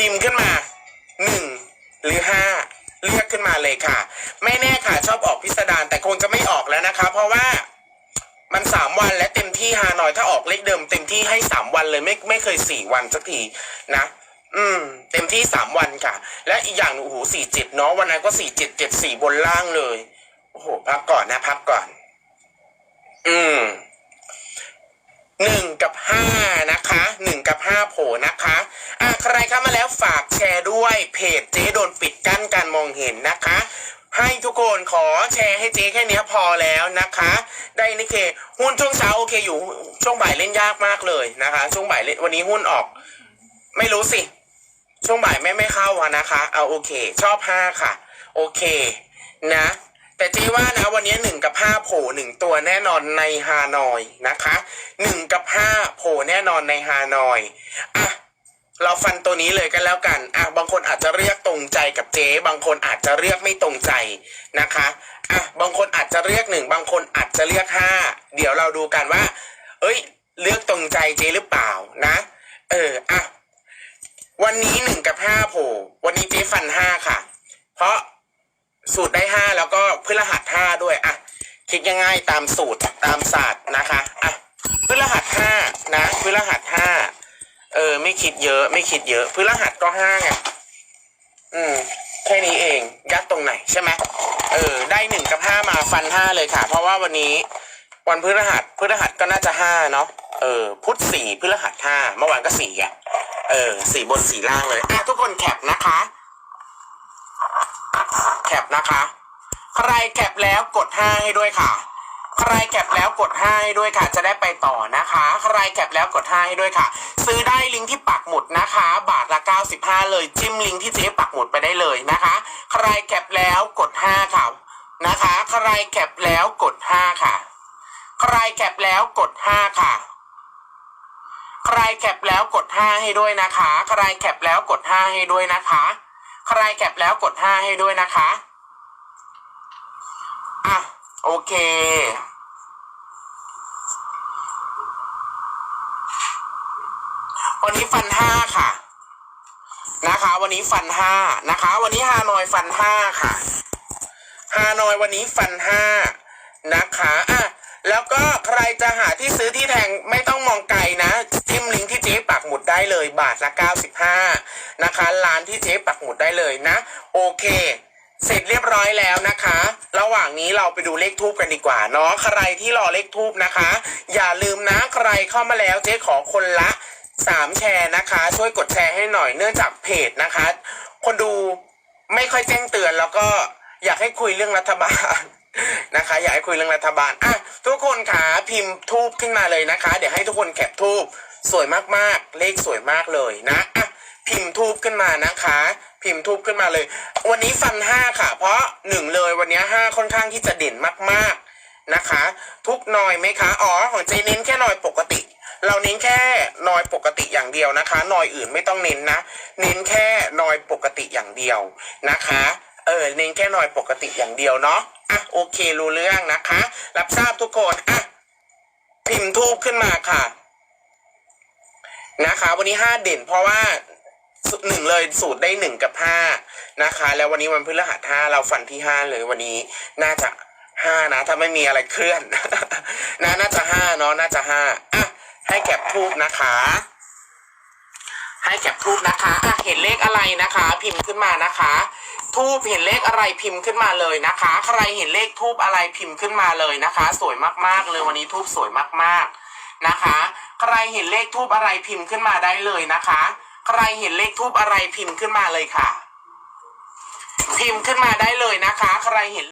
พิมพ์ขึ้นมาหนึ่งหรือห้าเลือกขึ้นมาเลยค่ะ ไม่แน่ค่ะชอบออกพิสดารแต่คงจะไม่ออกแล้วนะคะ เพราะว่ามันสามวันและเต็มที่ฮานอยถ้าออกเลขเดิมเต็มที่ให้สามวันเลยไม่ไม่เคยสี่วันสักทีนะอืม เต็มที่สามวันค่ะ และอีกอย่างหนึ่งโอ้โหสี่เจ็ดเนาะวันนั้นก็สี่เจ็ดเจ็ดสี่บนล่างเลยโอ้โหพักก่อนนะพักก่อน อืมหนึ่งกับห้านะคะหนึ่งกับห้าโผล่นะคะ มาแล้วฝากแชร์ด้วยเพจเจ๊โดนปิดกั้นการมองเห็นนะคะ ให้ทุกคนขอแชร์ให้เจ๊แค่เนี้ยพอแล้วนะคะ ได้นี่เคหุ้นช่วงเช้าโอเคอยู่ช่วงบ่ายเล่นยากมากเลยนะคะ ช่วงบ่ายเล่นวันนี้หุ้นออก ไม่รู้สิ ช่วงบ่ายไม่ไม่เข้าอะนะคะ เอาโอเค ชอบห้าค่ะ โอเคนะแต่เจ๊ว่านะวันนี้หนึ่งกับห้าโผล่หนึ่งตัวแน่นอนในฮานอยนะคะหนึ่งกับห้าโผล่แน่นอนในฮานอยอะ เราฟันตัวนี้เลยกันแล้วกันอะบางคนอาจจะเรียกตรงใจกับเจ๊ บางคนอาจจะเรียกไม่ตรงใจนะคะอะบางคนอาจจะเรียกหนึ่งบางคนอาจจะเรียกห้าเดี๋ยวเราดูกันว่า เอ้ย เลือกตรงใจเจ๊หรือเปล่านะ เอออะวันนี้หนึ่งกับห้าโผล่วันนี้เจ๊ฟันห้าค่ะ เพราะสูตรได้ห้าแล้วก็พฤหัสห้าด้วยอะคิดง่ายๆตามสูตรตามศาสตร์นะคะอะพฤหัสห้านะพฤหัสห้า เออ ไม่คิดเยอะ ไม่คิดเยอะพฤหัสก็ห้าไงอืม แค่นี้เองยัดตรงไหนใช่ไหมเออ ได้หนึ่งกับห้ามาฟันห้าเลยค่ะ เพราะว่าวันนี้ วันพฤหัสพฤหัสก็น่าจะห้าเนาะเออพุธสี่พฤหัสห้าเมื่อวานก็สี่อะเออสี่บนสี่ล่างเลยอะทุกคนแคปนะคะ แคปนะคะ ใครแคปแล้วกดห้าให้ด้วยค่ะ ใครแคปแล้วกดห้าให้ด้วยค่ะ จะได้ไปต่อนะคะ ใครแคปแล้วกดห้าให้ด้วยค่ะ ซื้อได้ลิงก์ที่ปักหมุดนะคะ บาทละ 95 เลยจิ้มลิงก์ที่เจ๊ปักหมุดไปได้เลยนะคะ ใครแคปแล้วกดห้าค่ะนะคะ ใครแคปแล้วกดห้าค่ะใครแคปแล้วกดห้าค่ะใครแคปแล้วกดห้าให้ด้วยนะคะ ใครแคปแล้วกดห้าให้ด้วยนะคะ ใครแคปแล้วกดห้าให้ด้วยนะคะ อะ โอเค วันนี้ฟันห้าค่ะ นะคะ วันนี้ฟันห้านะคะ วันนี้ฮานอยฟันห้าค่ะฮานอยวันนี้ฟันห้านะคะอะแล้วก็ใครจะหาที่ซื้อที่แทงไม่ต้องมองไกลนะจิ้มลิงก์ที่เจ๊ปักหมุดได้เลยบาทละ 95 นะคะร้านที่เจ๊ปักหมุดได้เลยนะ โอเค เสร็จเรียบร้อยแล้วนะคะ ระหว่างนี้เราไปดูเลขทูบกันดีกว่าเนาะใครที่รอเลขทูบนะคะ อย่าลืมนะใครเข้ามาแล้วเจ๊ขอคนละ สามแชร์นะคะ ช่วยกดแชร์ให้หน่อยเนื่องจากเพจนะคะ คนดูไม่ค่อยแจ้งเตือนแล้วก็อยากให้คุยเรื่องรัฐบาลนะคะ อยากให้คุยเรื่องรัฐบาลอะทุกคนขาพิมพ์ทูบขึ้นมาเลยนะคะ เดี๋ยวให้ทุกคนแคปทูบสวยมากๆ เลขสวยมากเลยนะอะพิมพ์ทูบขึ้นมานะคะ พิมพ์ทูบขึ้นมาเลย วันนี้ฟันห้าค่ะ เพราะหนึ่งเลยวันนี้ห้าค่อนข้างที่จะเด่นมากๆนะคะ ทุกหน่อยไหมคะ อ๋อ ของเจเน้นแค่หน่อยปกติ เราเน้นแค่นอยปกติอย่างเดียวนะคะ นอยอื่นไม่ต้องเน้นนะ เน้นแค่นอยปกติอย่างเดียวนะคะ เออ เน้นแค่นอยปกติอย่างเดียวเนาะ อะ โอเค รู้เรื่องนะคะ รับทราบทุกคน อะ พิมพ์ทูบขึ้นมาค่ะ นะคะ วันนี้ห้าเด่นเพราะว่าสุหนึ่งเลยสูตรได้หนึ่งกับห้านะคะ แล้ววันนี้วันพฤหัสห้าเราฟันที่ห้าเลยวันนี้น่าจะห้านะ ถ้าไม่มีอะไรเคลื่อนนะน่าจะห้าเนาะน่าจะห้า ให้แก็บทูบนะคะ ให้แก็บทูบนะคะอะเห็นเลขอะไรนะคะ พิมพ์ขึ้นมานะคะ ทูบเห็นเลขอะไรพิมพ์ขึ้นมาเลยนะคะ ใครเห็นเลขทูบอะไรพิมพ์ขึ้นมาเลยนะคะ สวยมากๆเลยวันนี้ทูบสวยมากๆนะคะ ใครเห็นเลขทูบอะไรพิมพ์ขึ้นมาได้เลยนะคะ ใครเห็นเลขทูบอะไรพิมพ์ขึ้นมาเลยค่ะ พิมพ์ขึ้นมาได้เลยนะคะ ใครเห็น